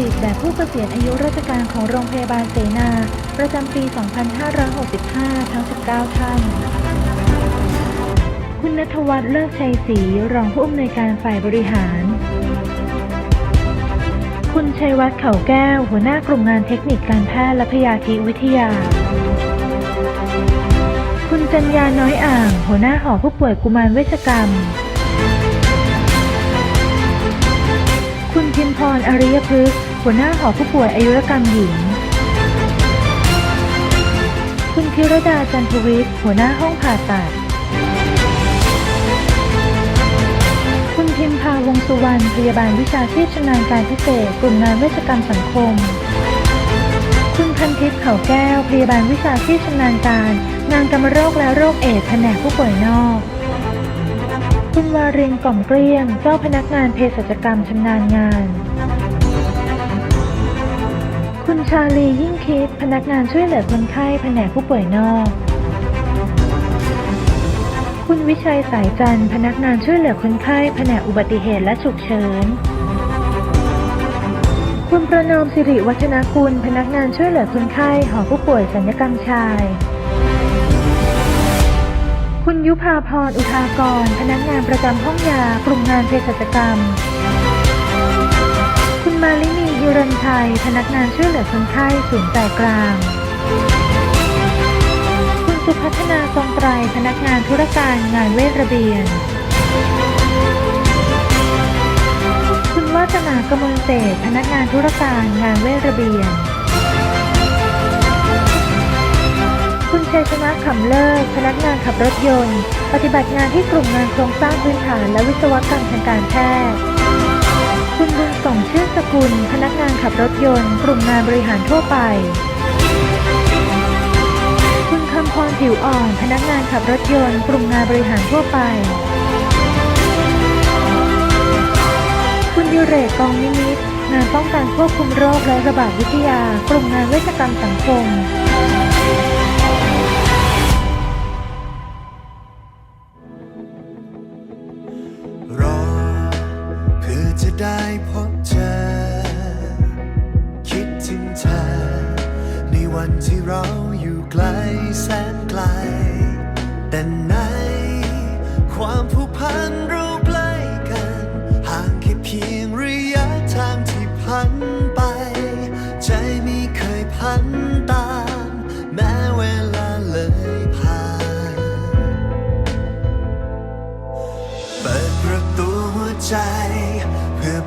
จิตแบบผู้เกษียณอายุราชการของโรงพยาบาลเสนา ประจำปี 2565 ทั้ง 19 ท่าน คุณณัฐวัฒน์เลิกชัยศรีรองผู้อำนวยการฝ่ายบริหาร คุณชัยวัฒน์เขาแก้ว หัวหน้ากลุ่มงานเทคนิคการแพทย์และพยาธิวิทยา คุณจัญญาน้อยอ่าง หัวหน้าหอผู้ป่วยกุมารเวชกรรมคุณพิมพรอริยพฤกษ์ หัวหน้าหอผู้ป่วยอายุรกรรมหญิง คุณพิรดาจันทวิทย์หัวหน้าห้องผ่าตัด คุณพิมพาวงสุวรรณพยาบาลวิชาชีพชำนาญการพิเศษกลุ่มงานเวชกรรมสังคม คุณพันทิพย์เขาแก้วพยาบาลวิชาชีพชำนาญการ งานกรรมโรคและโรคเอดส์แผนกผู้ป่วยนอกคุณวารินกล่อมเกลี้ยง เจ้าพนักงานเภสัชกรรมชำนาญงาน คุณชาลียิ่งคิดพนักงานช่วยเหลือคนไข้แผนกผู้ป่วยนอก คุณวิชัยสายจันทร์พนักงานช่วยเหลือคนไข้แผนกอุบัติเหตุและฉุกเฉิน คุณประนอมสิริวัฒนกุลพนักงานช่วยเหลือคนไข้หอผู้ป่วยสัญญกรรมชาย คุณยุพาพรอุทากร พนักงานประจำห้องยากลุ่มงานเภสัชกรรม คุณมาลินี รนชัย พนักงานช่วยเหลือคนไข้ศูนย์จ่ายกลาง คุณสุพัฒนาทรงไตร พนักงานธุรการงานเวชระเบียน คุณวาสนากมลเศษพนักงานธุรการงานเวชระเบียน คุณชัยชนะขำเลิศพนักงานขับรถยนต์ ปฏิบัติงานที่กลุ่มงานโครงสร้างพื้นฐานและวิศวกรรมทางการแพทย์ คุณบุญส่งชื่นสกุล พนักงานขับรถยนต์ กลุ่มงานบริหารทั่วไป คุณคำพรผิวอ่อน พนักงานขับรถยนต์ กลุ่มงานบริหารทั่วไป คุณยูเรกกองนิมิตงานป้องกันควบคุมโรคและระบาดวิทยา กลุ่มงานเวชกรรมสังคม ได้พบเจอคิดถึงเธอ ในวันที่เราอยู่ไกล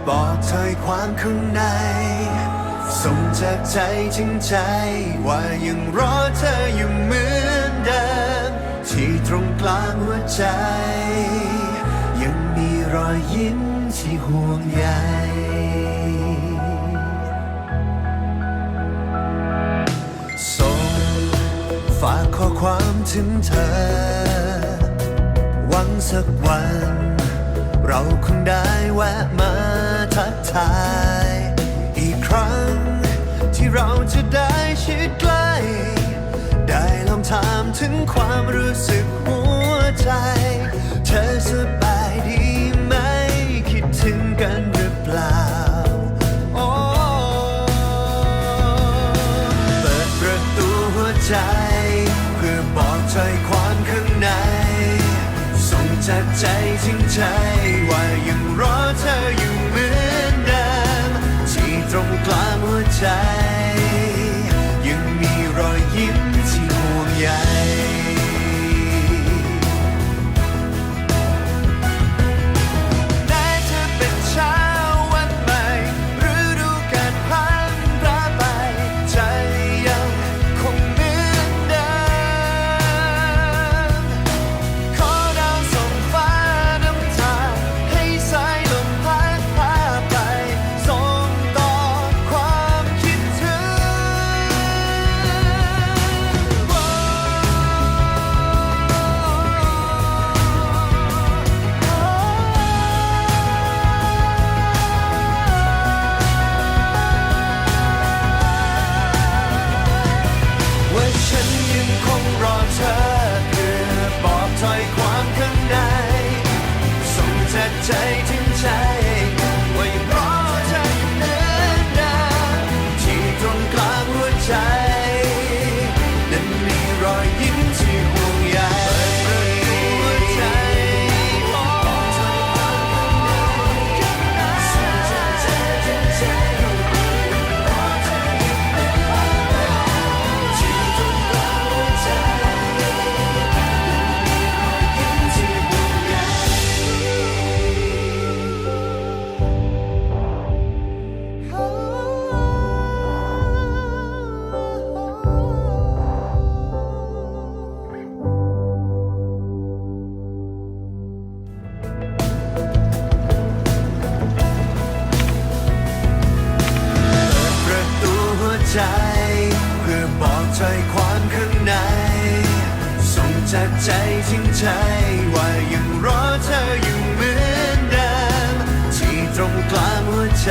บอกเธอความข้างใน ส่งจากใจถึงใจ ว่ายังรอเธออยู่เหมือนเดิม ที่ตรงกลางหัวใจ ยังมีรอยยิ้มที่ห่วงใยส่งฝากข้อความถึงเธอ หวังสักวัน เราคงได้แวะมา ทักทาย อีกครั้ง ที่เราจะได้ชิดใกล้ ได้ลองถามถึงความรู้สึกหัวใจ เธอสบายดีไหม คิดถึงกันหรือเปล่า โอ้เปิดประตูหัวใจ เพื่อบอกใจความข้างใน ส่งจากใจถึงใจว่ายังรอเธออยู่ จ เพื่อบอกใจความข้างใน ส่งจากใจทิ้งใจว่ายังรอเธออยู่เหมือนเดิมที่ตรงกลางหัวใจ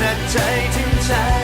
จากใจถึงใจ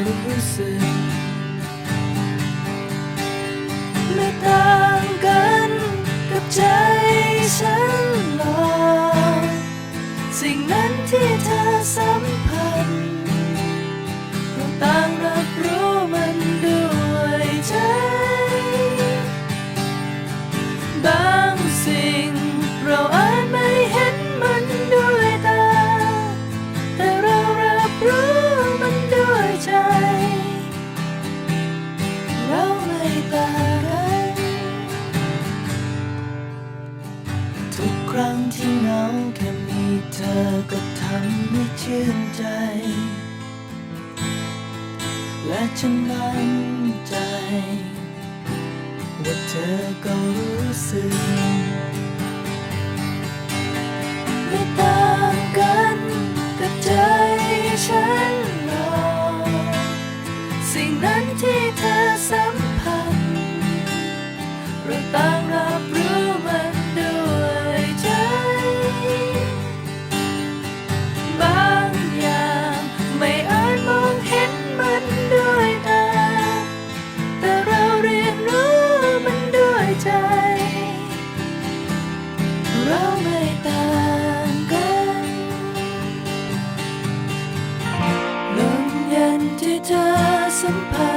รู้สึก ไม่ต่างกันกับใจฉันหรอกสิ่งนั้นที่เธอสัมผัสเราต่างรับรู้ ชื่นใจ และฉันมั่นใจ ว่าเธอก็รู้สึกไม่ต่างกันกับใจฉันหรอกสิ่งนั้นที่เธอสัมผัสเราต่าง สัมผัส